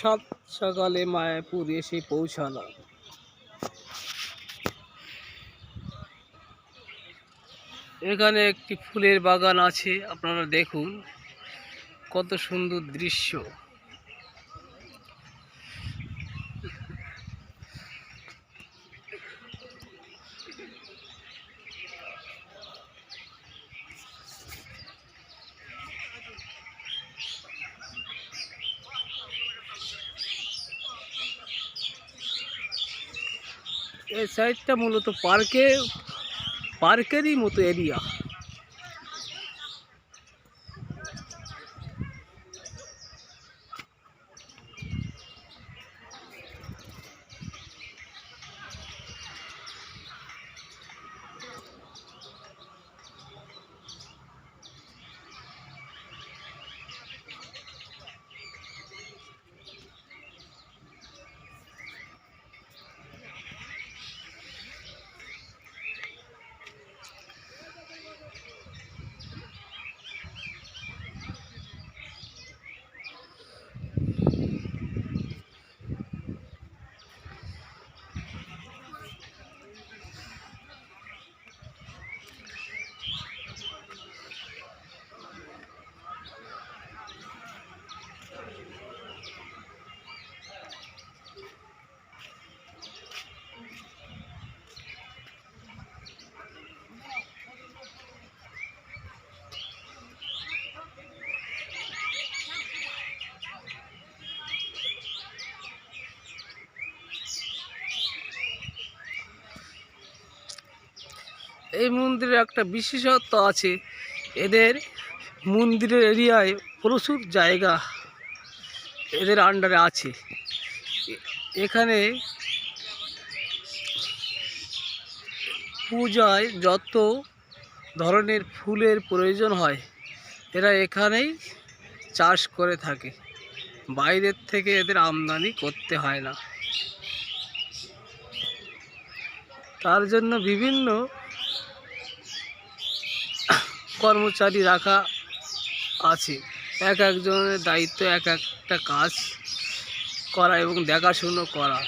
সাত সকালে মায়াপুর এসে পৌঁছালাম এখানে একটি ফুলের বাগান আছে, আপনারা দেখুন। কত সুন্দর দৃশ্য। এই সাইডটা মূলত পার্কে পার্কেরই মতো এরিয়া এই মন্দিরের একটা বিশেষত্ব আছে। এদের মন্দিরের এরিয়ায় প্রচুর জায়গা এদের আন্ডারে আছে। এখানে পূজায় যত ধরনের ফুলের প্রয়োজন হয়, এরা এখানেই চাষ করে থাকে। বাইরের থেকে এদের আমদানি করতে হয় না। তার জন্য বিভিন্ন কর্মচারী রাখা আছে। এক একজনের দায়িত্ব, এক একটা কাজ করা এবং দেখাশুনো করা।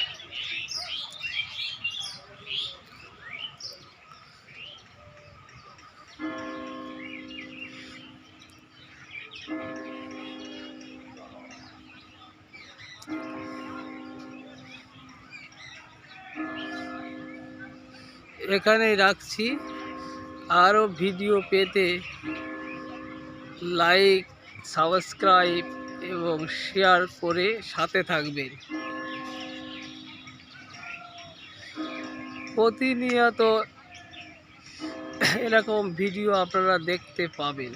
এখানেই রাখছি। আরও ভিডিও পেতে লাইক, সাবস্ক্রাইব এবং শেয়ার করে সাথে থাকবেন। প্রতিনিয়ত এরকম ভিডিও আপনারা দেখতে পাবেন।